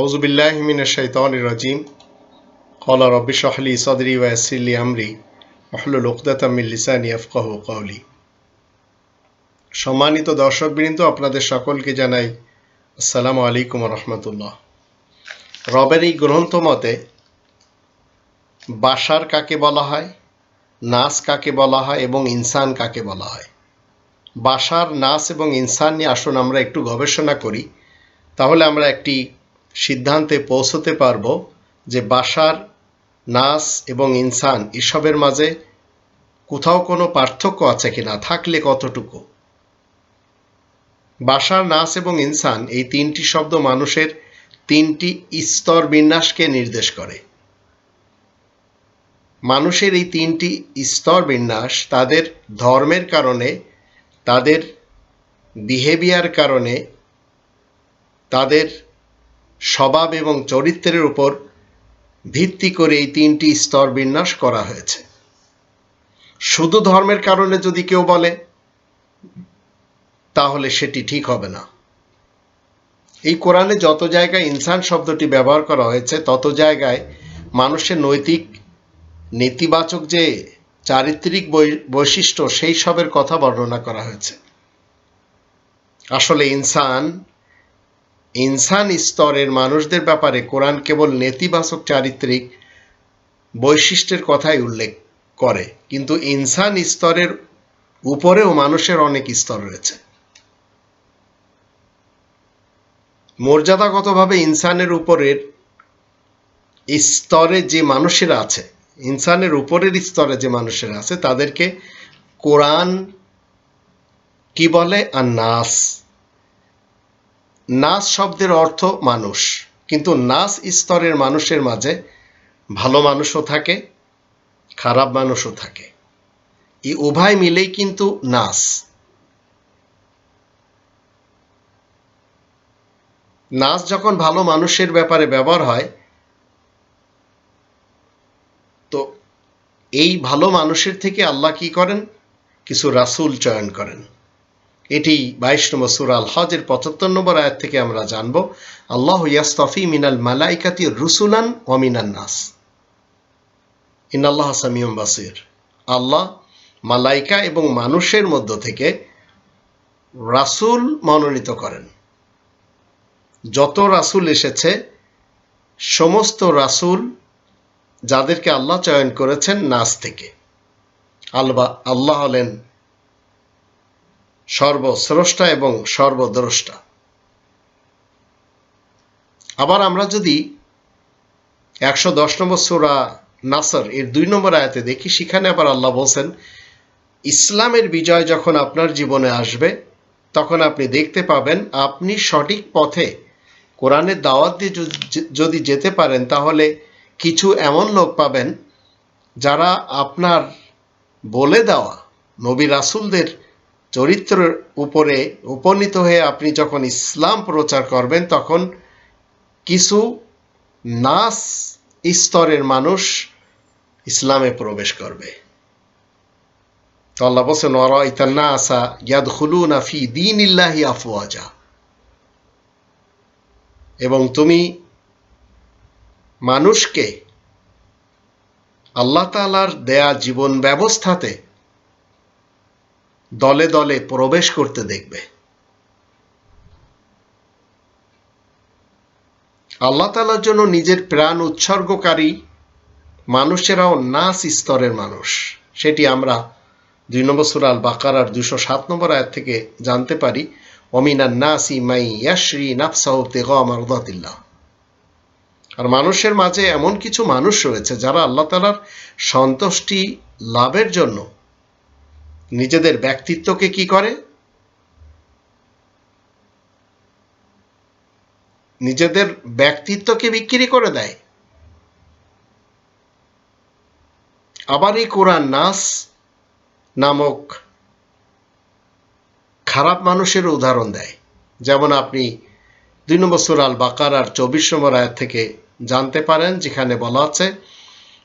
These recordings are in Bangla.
আউজুবিল্লাহমিনের শৈতান রাজিম। কলা রব্বি শাহলি সদরি ওয়াসিল্লি আমরি। মহলুল উকদাতামিল লিসানি আফকাহ কাউলি সম্মানিত দর্শকবৃন্দ, আপনাদের সকলকে জানাই আসসালামু আলাইকুম রহমতুল্লাহ। রবের এই গ্রন্থ মতে, বাসার কাকে বলা হয়, নাস কাকে বলা হয় এবং ইনসান কাকে বলা হয়। বাসার নাস এবং ইনসান নিয়ে আসুন আমরা একটু গবেষণা করি। তাহলে আমরা একটি সিদ্ধান্তে পৌঁছতে পারব যে বাসার নাস এবং ইনসান এসবের মাঝে কোথাও কোনো পার্থক্য আছে কি না থাকলে কতটুকু? বাসার নাস এবং ইনসান এই তিনটি শব্দ মানুষের তিনটি স্তর বিন্যাসকে নির্দেশ করে। মানুষের এই তিনটি স্তর বিন্যাস তাদের ধর্মের কারণে, তাদের বিহেভিয়ার কারণে, তাদের স্বভাব এবং চরিত্রের উপর ভিত্তি করে এই তিনটি স্তর বিন্যাস করা হয়েছে। শুধু ধর্মের কারণে যদি কেউ বলে, তাহলে সেটি ঠিক হবে না। এই কোরআনে যত জায়গায় ইনসান শব্দটি ব্যবহার করা হয়েছে, তত জায়গায় মানুষের নৈতিক, নেতিবাচক যে চারিত্রিক বৈশিষ্ট্য, সেই সবের কথা বর্ণনা করা হয়েছে। আসলে ইনসান ইনসান স্তরের মানুষদের ব্যাপারে কোরআন কেবল নেতিবাচক চারিত্রিক বৈশিষ্ট্যের কথাই উল্লেখ করে, কিন্তু ইনসান স্তরের উপরেও মানুষের অনেক স্তর রয়েছে। মর্যাদাগতভাবে ইনসানের উপরের স্তরে যে মানুষেরা আছে, ইনসানের উপরের স্তরে যে মানুষেরা আছে, তাদেরকে কোরআন কি বলে? আর নাস নাস শব্দের অর্থ মানুষ। কিন্তু নাস স্তরের মানুষের মাঝে ভালো মানুষও থাকে, খারাপ মানুষও থাকে। এই উভয় মিলেই কিন্তু নাস। নাচ যখন ভালো মানুষের ব্যাপারে ব্যবহার হয়, তো এই ভালো মানুষের থেকে আল্লাহ কি করেন? কিছু রাসুল চয়ন করেন। এটি বাইশ নম্বর সুরাল হজের পঁচাত্তর নম্বর আয়াত থেকে আমরা জানব, আল্লাহ ইয়াস্তফি মিনাল মালাইকাতি রুসুলান অমিনান নাস। ইনাল্লাহ সামিয়ম বাসির। আল্লাহ মালাইকা এবং মানুষের মধ্য থেকে রাসুল মনোনীত করেন। যত রাসুল এসেছে, সমস্ত রাসুল যাদেরকে আল্লাহ চয়ন করেছেন নাস থেকে। আলবা আল্লাহ হলেন সর্বস্রষ্টা এবং সর্বদ্রষ্টা। আবার আমরা যদি একশো দশ নম্বর সুরা নাসর, এর দুই নম্বর আয়াতে দেখি, সেখানে আবার আল্লাহ বলছেন, ইসলামের বিজয় যখন আপনার জীবনে আসবে, তখন আপনি দেখতে পাবেন, আপনি সঠিক পথে কোরআনের দাওয়াত দিয়ে যদি যেতে পারেন, তাহলে কিছু এমন লোক পাবেন যারা আপনার বলে দেওয়া নবী রাসুলদের চরিত্রের উপরে উপনীত হয়ে আপনি যখন ইসলাম প্রচার করবেন, তখন কিছু নাস স্তরের মানুষ ইসলামে প্রবেশ করবে। তো আল্লাহ বলছেন আসা ইয়াদ খুলুনা ফি দিন ইল্লাহি আফওয়াজা। এবং তুমি মানুষকে আল্লাহ তালার দেয়া জীবন ব্যবস্থাতে দলে দলে প্রবেশ করতে দেখবে। আল্লাহ তালার জন্য নিজের প্রাণ উৎসর্গকারী মানুষেরাও নাস স্তরের মানুষ। সেটি আমরা দুই নম্বর সুরাল বাকারার দুশো সাত নম্বর আয়াত থেকে জানতে পারি। অমিনান নাসি মাই ইয়াশ্রী নাফসাহ তেগম আরদাতিল্লাহ আর মানুষের মাঝে এমন কিছু মানুষ রয়েছে যারা আল্লাহ তালার সন্তুষ্টি লাভের জন্য নিজেদের ব্যক্তিত্বকে কি করে? নিজেদের ব্যক্তিত্বকে বিক্রি করে দেয়। আবার এই কোরআন নাস নামক খারাপ মানুষের উদাহরণ দেয়। যেমন আপনি দুই নম্বর সুরাল বাকার আর চব্বিশ নম্বর আয়াত থেকে জানতে পারেন, যেখানে বলা আছে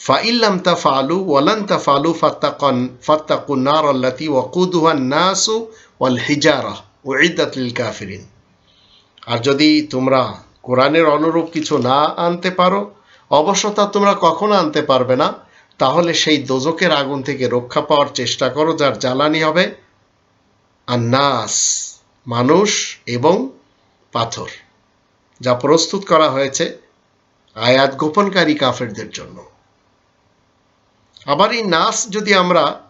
ফাইল্লাম তা ফালু ওয়ালান তা ফালু ফাত্তাকন ফাত্তাকু নার আল্লাতি ওয়াকুদুহান নাসু ওয়াল হিজারা ও ইদাতলিল কাফিরিন আর যদি তোমরা কোরআনের অনুরূপ কিছু না আনতে পারো, অবশ্য তা তোমরা কখনো আনতে পারবে না, তাহলে সেই দোজকের আগুন থেকে রক্ষা পাওয়ার চেষ্টা করো, যার জ্বালানি হবে আন্নাস, মানুষ এবং পাথর, যা প্রস্তুত করা হয়েছে আয়াত গোপনকারী কাফেরদের জন্য। আবার এই নাস যদি আমরা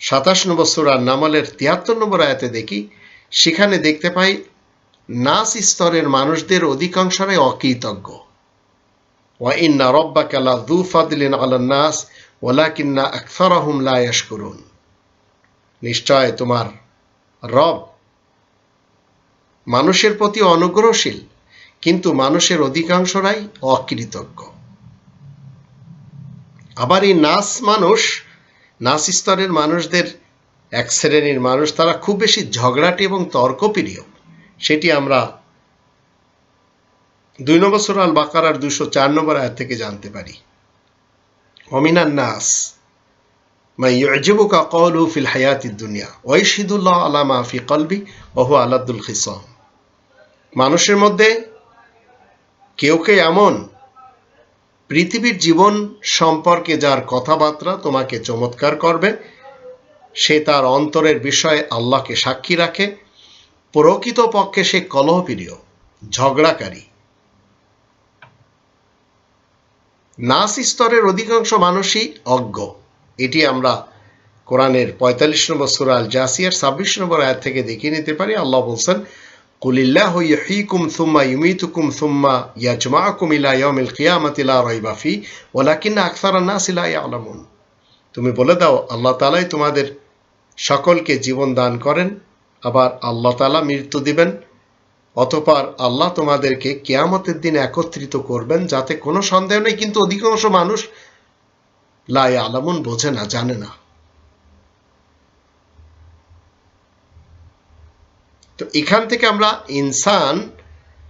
সাতাশ নম্বর সুরার নামলের তিয়াত্তর নম্বর আয়াতে দেখি, সেখানে দেখতে পাই নাস স্তরের মানুষদের অধিকাংশরাই অকৃতজ্ঞ। ওয়াইন্না রব্বাকা লাযু ফাদলিন আলান নাস, ওয়ালাকিন্না আকসারাহুম লা ইয়াশকুরুন। নিশ্চয় তোমার রব মানুষের প্রতি অনুগ্রহশীল, কিন্তু মানুষের অধিকাংশরাই অকৃতজ্ঞ। আবার এই নাস মানুষ, নাস স্তরের মানুষদের এক শ্রেণির মানুষ, তারা খুব বেশি ঝগড়াটি এবং তর্কপ্রিয়। সেটি আমরা দুই নম্বর সুরাল বাকারার দুশো চার নম্বর আয়াত থেকে জানতে পারি। অমিনান নাস ফিল হায়াতি দুনিয়া ওয়াইশিদুল্লাহ আলা মা ফি কলবি ওহু আলাদুল খিসম। মানুষের মধ্যে কেউ কে এমন পৃথিবীর জীবন সম্পর্কে যার কথাবার্তা তোমাকে চমৎকার করবে, সে তার অন্তরের বিষয়ে আল্লাহকে সাক্ষী রাখে। প্রকৃত পক্ষে সে কলহপ্রিয় ঝগড়াকারী। নাস স্তরের অধিকাংশ মানুষই অজ্ঞ। এটি আমরা কোরআনের পঁয়তাল্লিশ নম্বর সুরাল জাসিয়ার ছাব্বিশ নম্বর আয়াত থেকে দেখিয়ে নিতে পারি। আল্লাহ বলছেন কুলিল্লাহ ইউহীকুম সুম্মা ইউমীতুকুম সুম্মা ইয়াজমাকুম ইলা ইয়াউমিল কিয়ামাতি লা রাইবা ফি, ওয়ালাকিন্না আকসারান নাসি লা ইয়ালামুন। তুমি বলে দাও, আল্লাহ তাআলাই তোমাদের সকলকে জীবন দান করেন, আবার আল্লাহ তাআলা মৃত্যু দিবেন, অতপর আল্লাহ তোমাদেরকে কেয়ামতের দিন একত্রিত করবেন, যাতে কোনো সন্দেহ নেই, কিন্তু অধিকাংশ মানুষ লাই আলামুন বোঝে না, জানে না। তো এখান থেকে আমরা ইনসান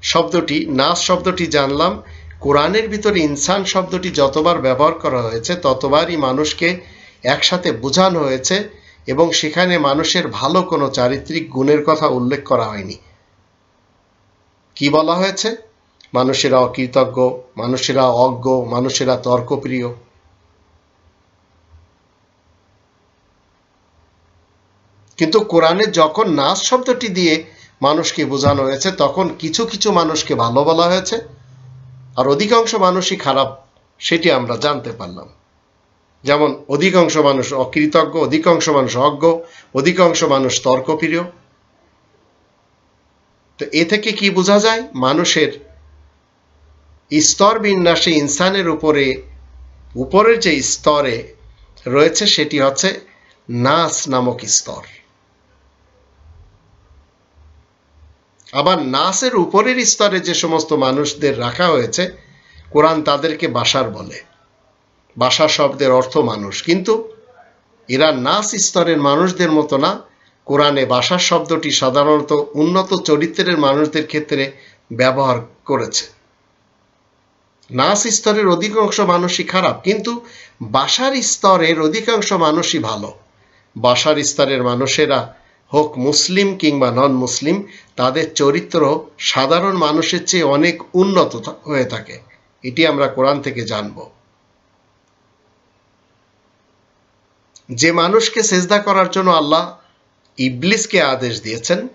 শব্দটি, নাস শব্দটি জানলাম। কোরআনের ভিতরে ইনসান শব্দটি যতবার ব্যবহার করা হয়েছে, ততবারই মানুষকে একসাথে বোঝানো হয়েছে এবং সেখানে মানুষের ভালো কোনো চারিত্রিক গুণের কথা উল্লেখ করা হয়নি। কি বলা হয়েছে? মানুষেরা অকৃতজ্ঞ, মানুষেরা অজ্ঞ, মানুষেরা তর্কপ্রিয়। কিন্তু কোরআনে যখন নাচ শব্দটি দিয়ে মানুষকে বোঝানো হয়েছে, তখন কিছু কিছু মানুষকে ভালো বলা হয়েছে, আর অধিকাংশ মানুষই খারাপ, সেটি আমরা জানতে পারলাম। যেমন, অধিকাংশ মানুষ অকৃতজ্ঞ, অধিকাংশ মানুষ অজ্ঞ, অধিকাংশ মানুষ তর্কপ্রিয়। তো এ থেকে কি বোঝা যায়? মানুষের স্তর বিন্যাসে ইনসানের উপরে, উপরের যে স্তরে রয়েছে, সেটি হচ্ছে নাস নামক স্তর। আবার নাসের উপরের স্তরে যে সমস্ত মানুষদের রাখা হয়েছে, কোরআন তাদেরকে বাসার বলে। বাসা শব্দের অর্থ মানুষ। কিন্তু এরা নাস স্তরের মানুষদের মতো না। কোরআনে বাসার শব্দটি সাধারণত উন্নত চরিত্রের মানুষদের ক্ষেত্রে ব্যবহার করেছে। নাস স্তরের অধিকাংশ মানুষই খারাপ, কিন্তু বাসার স্তরের অধিকাংশ মানুষই ভালো। বাসার স্তরের মানুষেরা হোক মুসলিম কিংবা নন মুসলিম তাদের চরিত্র সাধারণ মানুষের চেয়ে অনেক উন্নত হয়ে থাকে। এটি আমরা কোরআন থেকে জানব। যে মানুষকে সেজদা করার জন্য আল্লাহ ইবলিসকে আদেশ দিয়েছেন,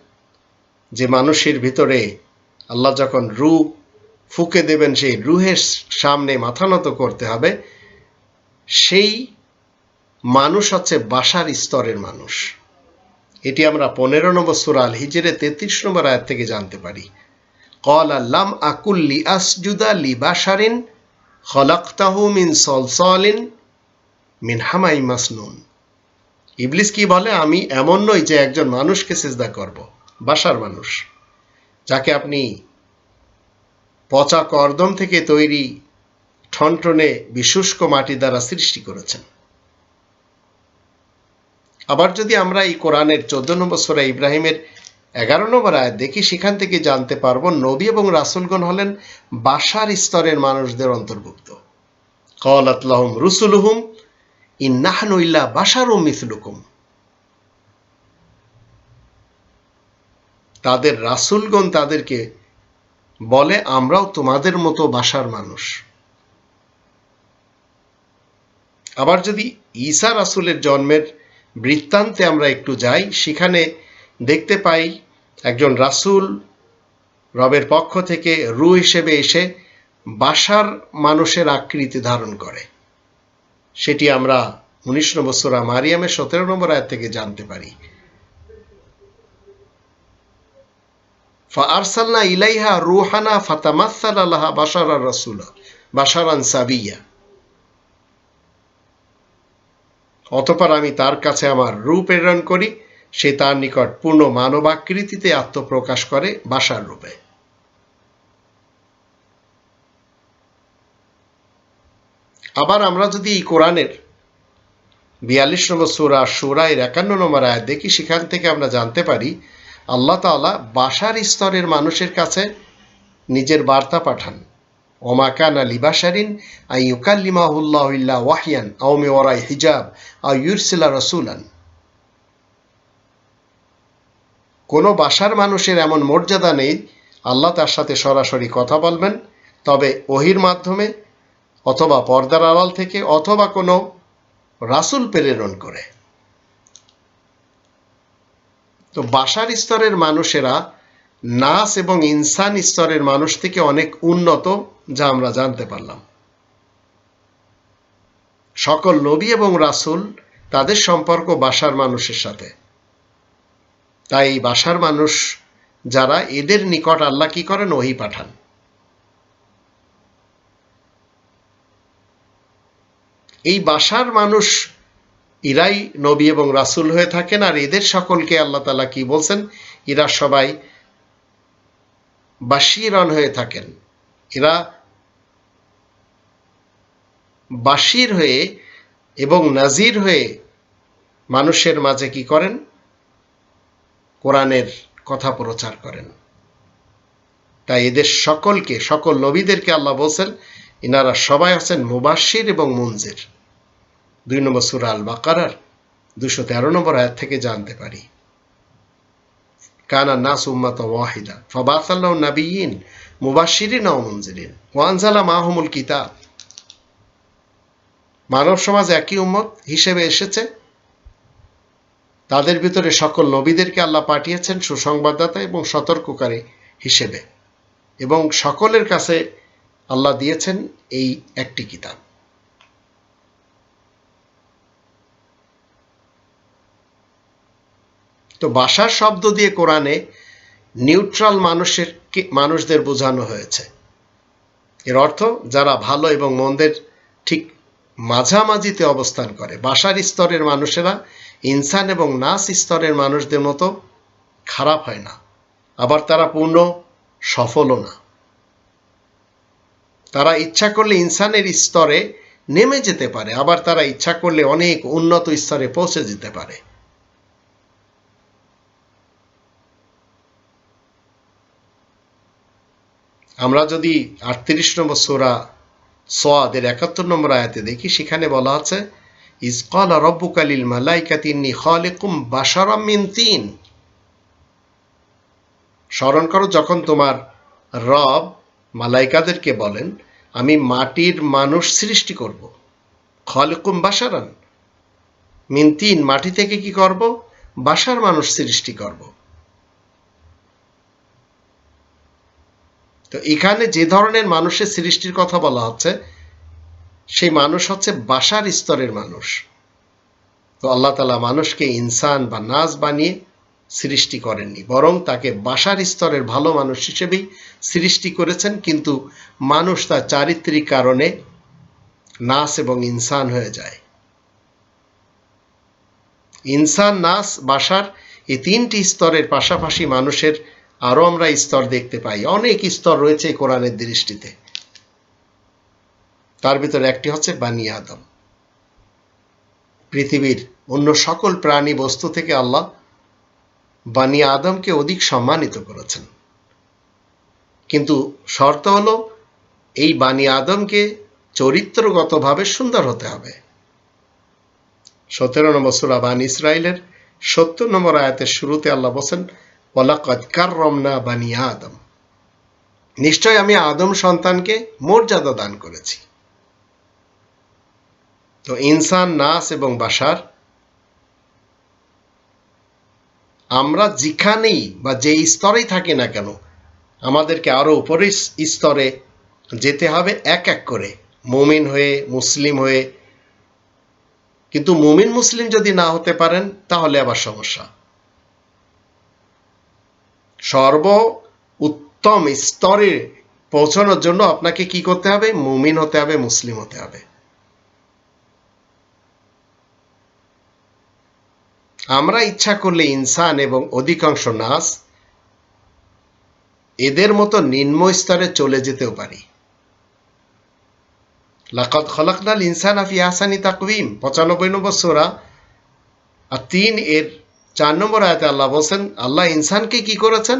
যে মানুষের ভিতরে আল্লাহ যখন রু ফুকে দেবেন, সেই রুহের সামনে মাথা নত করতে হবে, সেই মানুষ হচ্ছে বাসার স্তরের মানুষ। এটি আমরা পনেরো নম্বর সুরাল হিজেরে তেত্রিশ নম্বর আয়াত থেকে জানতে পারি। কল আল্লাম আকুল্লি আসজুদা লি বাসারিন খলাক্তাহু মিন সলসলিন মিন হামাই মাসনুন। ইবলিস কি বলে? আমি এমন নই যে একজন মানুষকে সেজদা করব বাসার মানুষ, যাকে আপনি পচা কর্দম থেকে তৈরি ঠনঠনে বিশুষ্ক মাটি দ্বারা সৃষ্টি করেছেন। আবার যদি আমরা এই কোরআনের চোদ্দ নম্বর সোরা ইব্রাহিমের এগারো নম্বর আয়াত দেখি, সেখান থেকে জানতে পারব নবী এবং রাসুলগণ হলেন বাসার স্তরের মানুষদের অন্তর্ভুক্ত। কল রুসুলহুম, ইন্নাহানু বাসারু মিসলুকুম। তাদের রাসুলগণ তাদেরকে বলে, আমরাও তোমাদের মতো বাসার মানুষ। আবার যদি ঈসা রাসুলের জন্মের বৃত্তান্তে আমরা একটু যাই। সেখানে দেখতে পাই একজন রাসূল রবের পক্ষ থেকে রু হিসেবে এসে বাসার মানুষের আকৃতি ধারণ করে। সেটি আমরা উনিশ নম্বর সোরা মারিয়ামের সতেরো নম্বর আয়াত থেকে জানতে পারি। ইলাইহা রুহানা ফাতামাসাল আল্লাহা বাসারা রাসুলা বাসারান সাবিয়া। অতপর আমি তার কাছে আমার রূপ প্রেরণ করি। সে তার নিকট পূর্ণ মানবাকৃতিতে আত্মপ্রকাশ করে বাসার রূপে। আবার আমরা যদি এই কোরআনের বিয়াল্লিশ নম্বর সুরা সুরায়ের একান্ন নম্বর আয়াত দেখি, সেখান থেকে আমরা জানতে পারি, আল্লাহ তাআলা বাসার স্তরের মানুষের কাছে নিজের বার্তা পাঠান। কানা লিবাসারিন ইল্লা ওয়াহিয়ান আও মে ওরাই হিজাব আও ইউরসিলা রসুলান। কোনো বাসার মানুষের এমন মর্যাদা নেই, আল্লাহ তার সাথে সরাসরি কথা বলবেন, তবে ওহির মাধ্যমে অথবা পর্দার আড়াল থেকে অথবা কোনো রাসুল প্রেরণ করে। তো বাসার স্তরের মানুষেরা নাস এবং ইনসান স্তরের মানুষ থেকে অনেক উন্নত যা আমরা জানতে পারলাম। সকল নবী এবং রাসুল তাদের সম্পর্ক বাসার মানুষের সাথে। তাই বাসার মানুষ যারা, এদের নিকট আল্লাহ কি করেন? ওহি পাঠান। এই বাসার মানুষ ইরাই নবী এবং রাসুল হয়ে থাকেন আর এদের সকলকে আল্লাহ তালা কি বলছেন? এরা সবাই বাসিরন হয়ে থাকেন। এরা বাসির হয়ে এবং নাজির হয়ে মানুষের মাঝে কি করেন? কোরআনের কথা প্রচার করেন। তাই এদের সকলকে, সকল নবীদেরকে আল্লাহ বলছেন, ইনারা সবাই আছেন মুবাসির এবং মঞ্জির দুই নম্বর সুরা আল বাকারার দুশো তেরো নম্বর আয়াত থেকে জানতে পারি। কানা নাস উম্মাত ওয়াহিদা ফবাসাল্লাহ নাবিয়িন মুবাসিরিন ও মঞ্জিরিন ওয়ানজালা মাহমুল কিতাব। মানব সমাজ একই উম্মত হিসেবে এসেছে। তাদের ভিতরে সকল নবীদেরকে আল্লাহ পাঠিয়েছেন সুসংবাদদাতা এবং সতর্ককারী হিসেবে। এবং সকলের কাছে আল্লাহ দিয়েছেন এই একটি কিতাব। তো বাসার শব্দ দিয়ে কোরআনে নিউট্রাল মানুষের মানুষদের বোঝানো হয়েছে। এর অর্থ, যারা ভালো এবং মন্দের ঠিক মাঝামাঝিতে অবস্থান করে। বাসার স্তরের মানুষেরা, ইনসান এবং নাস স্তরের মানুষদের মতো খারাপ হয় না। আবার তারা পূর্ণ সফলও না। তারা ইচ্ছা করলে ইনসানের স্তরে নেমে যেতে পারে। আবার তারা ইচ্ছা করলে অনেক উন্নত স্তরে পৌঁছে যেতে পারে। আমরা যদি আটত্রিশ নম্বর সোরা সোয়াদের একাত্তর নম্বর আয়াতে দেখি, সেখানে বলা আছে ইসকাল রব্বুকালিল মালাইকাতিন্নি খালিকুম বাসারাম মিন তিন। স্মরণ করো, যখন তোমার রব মালাইকাদেরকে বলেন, আমি মাটির মানুষ সৃষ্টি করব, খলিকুম বাসারান মিন তিন, মাটি থেকে কি করব? বাসার মানুষ সৃষ্টি করব। তো এখানে যে ধরনের মানুষের সৃষ্টির কথা বলা হচ্ছে, সেই মানুষ হচ্ছে বাসার স্তরের মানুষ। তো আল্লাহ তালা মানুষকে ইনসান বা নাজ বানিয়ে সৃষ্টি করেননি, বরং তাকে বাসার স্তরের ভালো মানুষ হিসেবেই সৃষ্টি করেছেন, কিন্তু মানুষ তার চারিত্রিক কারণে নাস এবং ইনসান হয়ে যায়। ইনসান, নাস, বাসার এই তিনটি স্তরের পাশাপাশি মানুষের আরও আমরা স্তর দেখতে পাই। অনেক স্তর রয়েছে কোরআনের দৃষ্টিতে। তার ভিতরে একটি হচ্ছে বানি আদম। পৃথিবীর অন্য সকল প্রাণী বস্তু থেকে আল্লাহ বানি আদমকে অধিক সম্মানিত করেছেন। কিন্তু শর্ত হলো, এই বানি আদমকে চরিত্রগতভাবে সুন্দর হতে হবে। সতেরো নম্বর সুরা বান ইসরায়েলের সত্তর নম্বর আয়াতের শুরুতে আল্লাহ বলছেন ওলাকদ কার রমনা বানি আদম। নিশ্চয় আমি আদম সন্তানকে মর্যাদা দান করেছি। তো ইনসান, নাস এবং বাসার আমরা যেখানেই বা যে স্তরেই থাকি না কেন, আমাদেরকে আরও উপরের স্তরে যেতে হবে এক এক করে। মুমিন হয়ে, মুসলিম হয়ে। কিন্তু মুমিন, মুসলিম যদি না হতে পারেন, তাহলে আবার সমস্যা। সর্ব উত্তম স্তরে পৌঁছানোর জন্য আপনাকে কি করতে হবে? মুমিন হতে হবে, মুসলিম হতে হবে। আমরা ইচ্ছা করলে ইনসান এবং অধিকাংশ নাস এদের মতো নিম্ন স্তরে চলে যেতেও পারি। লাকাত খলাকনাল ইনসান আফি আসানি তাকবিম পঁচানব্বই নম্বর সোরা। আর তিন এর চার নম্বর আয়তে আল্লাহ বলছেন, আল্লাহ ইনসানকে কি করেছেন?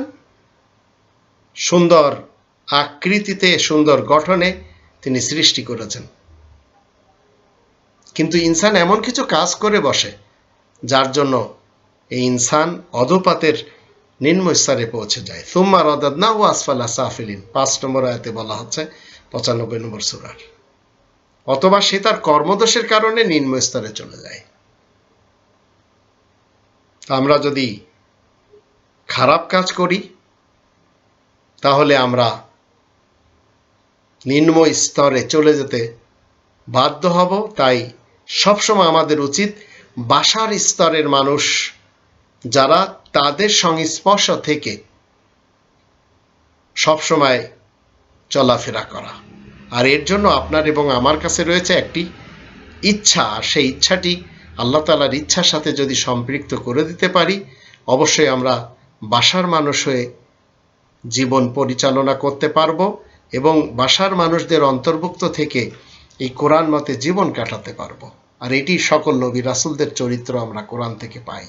সুন্দর আকৃতিতে, সুন্দর গঠনে তিনি সৃষ্টি করেছেন। কিন্তু ইনসান এমন কিছু কাজ করে বসে, যার জন্য এই ইনসান অধপাতের নিম্ন স্তরে পৌঁছে যায়। সুম্মা রদাদনা ও আসফালা সাফিলিন। পাঁচ নম্বর আয়াতে বলা হচ্ছে, পঁচানব্বই নম্বর সুরার। অথবা সে তার কর্মদোষের কারণে নিম্ন স্তরে চলে যায়। আমরা যদি খারাপ কাজ করি, তাহলে আমরা নিম্ন স্তরে চলে যেতে বাধ্য হব। তাই সবসময় আমাদের উচিত বাসার স্তরের মানুষ যারা তাদের সংস্পর্শ থেকে সবসময় চলাফেরা করা। আর এর জন্য আপনার এবং আমার কাছে রয়েছে একটি ইচ্ছা, আর সেই ইচ্ছাটি আল্লাহ তালার ইচ্ছার সাথে যদি সম্পৃক্ত করে দিতে পারি, অবশ্যই আমরা বাসার মানুষ হয়ে জীবন পরিচালনা করতে পারব এবং বাসার মানুষদের অন্তর্ভুক্ত থেকে এই কোরআন মতে জীবন কাটাতে পারব। আর এটি সকল নবী রাসুলদের চরিত্র আমরা কোরআন থেকে পাই।